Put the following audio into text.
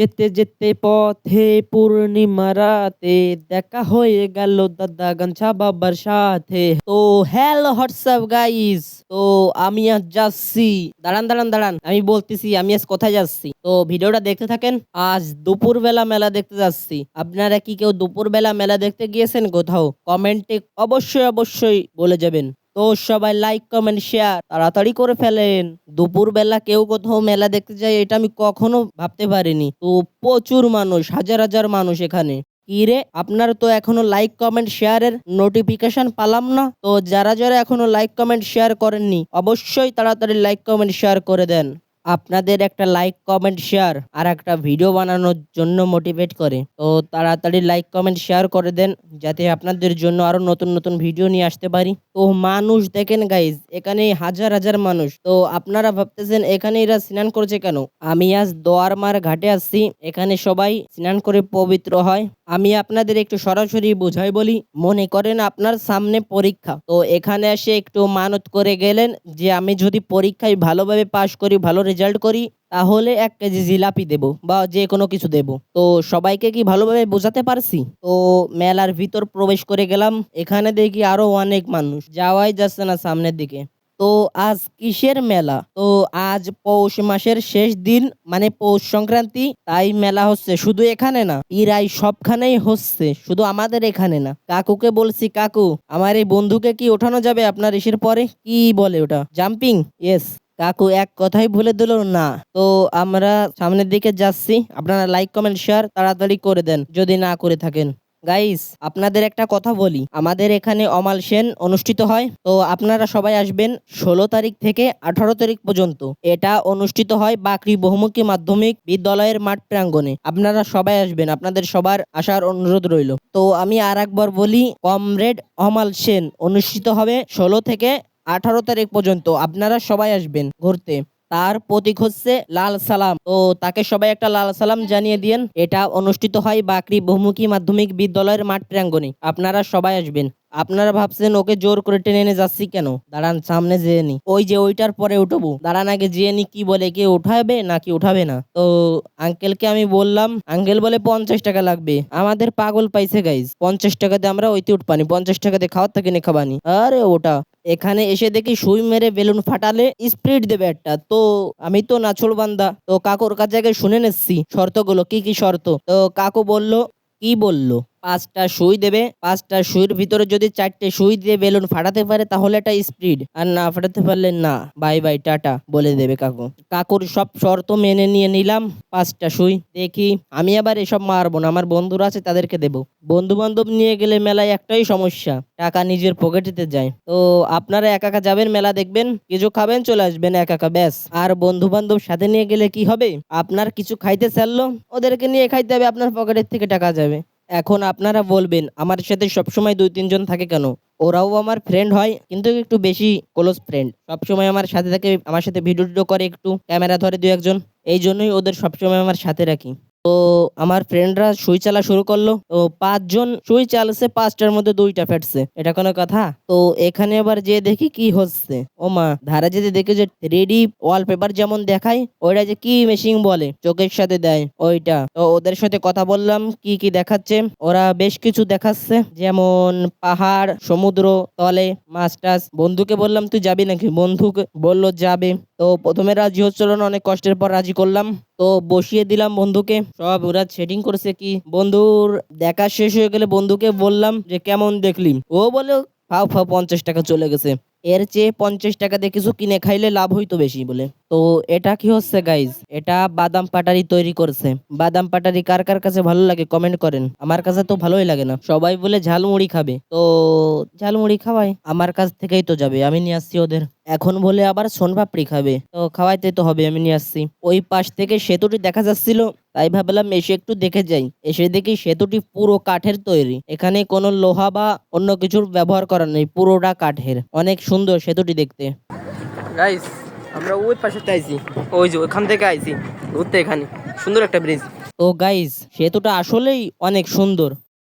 যেতে যেতে পথে পূর্ণিমা রাতে দেখা হয়ে গেল দাদা গাঞ্ছা বাবার সাথে। তো হ্যালো হোয়াটসঅ্যাপ গাইস? তো আমি আজ যাচ্ছি। দাঁড়ান দাঁড়ান দাঁড়ান, আমি বলতেছি, আমি আজ কোথায় যাচ্ছি? তো ভিডিওটা দেখতে থাকেন, আজ দুপুরবেলা মেলা দেখতে যাচ্ছি। আপনারা কি কেউ দুপুরবেলা মেলা দেখতে গিয়েছেন কোথাও? কমেন্টে অবশ্যই অবশ্যই বলে যাবেন। তো সবাই লাইক কমেন্ট শেয়ার তাড়াতাড়ি করে ফেলেন। দুপুরবেলা কেউ কোথাও মেলা দেখতে যায়, এটা আমি কখনো ভাবতে পারিনি। তো প্রচুর মানুষ, হাজার হাজার মানুষ এখানে। ইরে আপনার তো এখনও লাইক কমেন্ট শেয়ারের নোটিফিকেশন পালাম না। তো যারা যারা এখনও লাইক কমেন্ট শেয়ার করেননি, অবশ্যই তাড়াতাড়ি লাইক কমেন্ট শেয়ার করে দেন। আপনাদের একটা লাইক কমেন্ট শেয়ার আর একটা ভিডিও বানানোর জন্য মোটিভেট করে। তো তাড়াতাড়ি লাইক কমেন্ট শেয়ার করে দেন যাতে আপনাদের জন্য আরও নতুন নতুন ভিডিও নিয়ে আসতে পারি। তো মানুষ দেখেন গাইজ এখানে হাজার হাজার মানুষ। তো আপনারা ভাবতেছেন এখানে এরা স্নান করছে কেন? আমি আজ দোয়ারমার ঘাটে আসছি, এখানে সবাই স্নান করে পবিত্র হয়। আমি আপনাদের একটু সরাসরি বোঝাই বলি, মনে করেন আপনার সামনে পরীক্ষা। তো এখানে এসে একটু মানত করে গেলেন যে আমি যদি পরীক্ষায় ভালোভাবে পাশ করি, ভালো রেজাল্ট করি, তাহলে এক কেজি জিলাপি দেব বা যে কোনো কিছু দেব। তো সবাইকে কি ভালোভাবে বোঝাতে পারছি? তো মেলার ভিতর প্রবেশ করে গেলাম, এখানে দেখি আরও অনেক মানুষ। যাওয়াই যাচ্ছে না সামনের দিকে। তো আজ কিসের মেলা? তো আজ পৌষ মাসের শেষ দিন মানে পৌষ সংক্রান্তি, তাই মেলা হচ্ছে। শুধু এখানে না ইরাই সবখানেই হচ্ছে। শুধু আমাদের এখানে না। কাকুকে বলছি, কাকু, আমার এই বন্ধুকে কি ওঠানো যাবে আপনার ইসের পরে? কি বলে ওটা? জাম্পিং? ইয়েস কাকু এক কথাই ভুলে দিল, না। তো আমরা সামনের দিকে যাচ্ছি। আপনারা লাইক কমেন্ট শেয়ার তাড়াতাড়ি করে দেন, যদি না করে থাকেন। গাইস আপনাদের একটা কথা বলি। আমাদের এখানে অমাল সেন অনুষ্ঠিত হয়। তো আপনারা সবাই আসবেন ষোলো তারিখ থেকে আঠারো তারিখ পর্যন্ত। এটা অনুষ্ঠিত হয় বাকরি বহুমুখী মাধ্যমিক বিদ্যালয়ের মাঠ প্রাঙ্গণে। আপনারা সবাই আসবেন। আপনাদের সবার আসার অনুরোধ রইল। তো আমি আর একবার বলি, কমরেড অমাল সেন অনুষ্ঠিত হবে ষোলো থেকে আঠারো তারিখ পর্যন্ত আপনারা সবাই আসবেন ঘুরতে। তার প্রতীক হচ্ছে লাল সালাম। ও তাকে সবাই একটা লাল সালাম জানিয়ে দিয়েন। এটা অনুষ্ঠিত হয় বাকরি বহুমুখী মাধ্যমিক বিদ্যালয়ের মাঠ প্রাঙ্গনে আপনারা সবাই আসবেন। আপনারা ভাবছেন ওকে জোর করে টেনে এনে যাচ্ছি কেন? দাঁড়ান, সামনে যেয়ে নি। ওই যে ওইটার পরে উঠবো। দাঁড়ান আগে যেয়ে নি, কি বলে, কে উঠাবে নাকি উঠাবে না? তো আঙ্কেলকে আমি বললাম আঙ্কেল বলে পঞ্চাশ টাকা লাগবে। আমাদের পাগল পাইছে গাইজ পঞ্চাশ টাকাতে আমরা ওইতে উঠপানি, পঞ্চাশ টাকাতে খাওয়ার থেকে নে খাবানি। আরে ওটা, এখানে এসে দেখি সুই মেরে বেলুন ফাটালে স্পিড দেবে একটা। তো আমি তো নাছল বান্দা, তো কাকুর কাছে আগে শুনে নিচ্ছি শর্তগুলো, কি কি শর্ত? তো কাকু বলল, কি বলল? পাঁচটা সুই দেবে, পাঁচটা সুইয়ের ভিতরে যদি চারটে সুই দিয়ে বেলুন ফাটাতে পারে, তাহলে এটা স্পিড আর না ফাটাতে পারলে না। বাই বাই, টাটা, বলে দেবে কাকু। কাকুর সব শর্ত মেনে নিয়ে নিলাম, পাঁচটা সুই। দেখি, আমি আবার এসব মারবো না, আমার বন্ধুরা আছে তাদেরকে দেব। বন্ধু বান্ধব নিয়ে গেলে মেলায় একটাই সমস্যা, টাকা নিজের পকেটেতে যায়। তো আপনারা একা একা যাবেন, মেলা দেখবেন, কিছু খাবেন, চলে আসবেন একা একা, ব্যাস। আর বন্ধু বান্ধব সাথে নিয়ে গেলে কি হবে? আপনার কিছু খাইতে চাইলো, ওদেরকে নিয়ে খাইতে হবে, আপনার পকেটের থেকে টাকা যাবে। এখন আপনারা বলবেন, আমার সাথে সবসময় দুই তিনজন থাকে কেন? ওরাও আমার ফ্রেন্ড হয়, কিন্তু একটু বেশি ক্লোজ ফ্রেন্ড সবসময় আমার সাথে থাকে, আমার সাথে ভিডিও করে একটু ক্যামেরা ধরে দু একজন। এই জন্যই ওদের সবসময় আমার সাথে রাখি। তো আমার ফ্রেন্ডরা সুই চালা শুরু করল। তো পাঁচজন সুই চালছে, পাঁচটার মধ্যে দুইটা ফেটছে। এটা কোনো কথা? তো এখানে আবার যে দেখি কি হচ্ছে। ও মা, ধারে যেতে দেখি যে রেডি ওয়ালপেপার যেমন দেখায়, ওইটা যে কি মেশিন বলে, চোখের সাথে দেয় ওইটা। তো ওদের সাথে কথা বললাম, কি কি দেখাচ্ছে। ওরা বেশ কিছু দেখাচ্ছে, যেমন পাহাড়, সমুদ্র, তলে, মাছ টাছ। বন্ধুকে বললাম, তুই যাবি নাকি? বন্ধুকে বলল, যাবে। তো প্রথমে রাজি হচ্ছিল না, অনেক কষ্টের পর রাজি করলাম। তো বসিয়ে দিলাম বন্ধুকে। সব ওরা সেটিং করেছে কি? বন্ধুর দেখা শেষ হয়ে গেলে বন্ধুকে বললাম যে, কেমন দেখলি? ও বলে ফাও ফাও পঞ্চাশ টাকা চলে গেছে। এর চেয়ে পঞ্চাশ টাকা দিয়ে কিছু কিনে খাইলে লাভ হইতো বেশি বলে। তো এটা কি হচ্ছে গাইজ এটা বাদাম পাটারি তৈরি করছে। বাদাম পাটারি কার কার কাছে ভালো লাগে কমেন্ট করেন। আমার কাছে তো ভালোই লাগে না। সবাই বলে, ঝালমুড়ি খাবে। তো ঝালমুড়ি খাওয়াই। আমার কাছ থেকেই তো যাবে। আমি নিয়ে আসছি ওদের। এখন বলে আবার সোনপাপড়ি খাবে। তো খাওয়াইতে তো হবে আমি নিয়ে আসছি। ওই পাশ থেকে সেতুটি দেখা যাচ্ছিল তাই ভাবলাম এসে একটু দেখে যাই। এসে দেখি সেতুটি পুরো কাঠের তৈরি। এখানে কোনো লোহা বা অন্য কিছুর ব্যবহার করা নেই পুরোটা কাঠের। অনেক সুন্দর সেতুটি দেখতে। গাইস আমরা ওই পাশে আইছি। ওই যে ওখান থেকে আইছি ঘুরতে এখানে। সুন্দর একটা ব্রিজ তো গাইস সেতুটা আসলেই অনেক সুন্দর।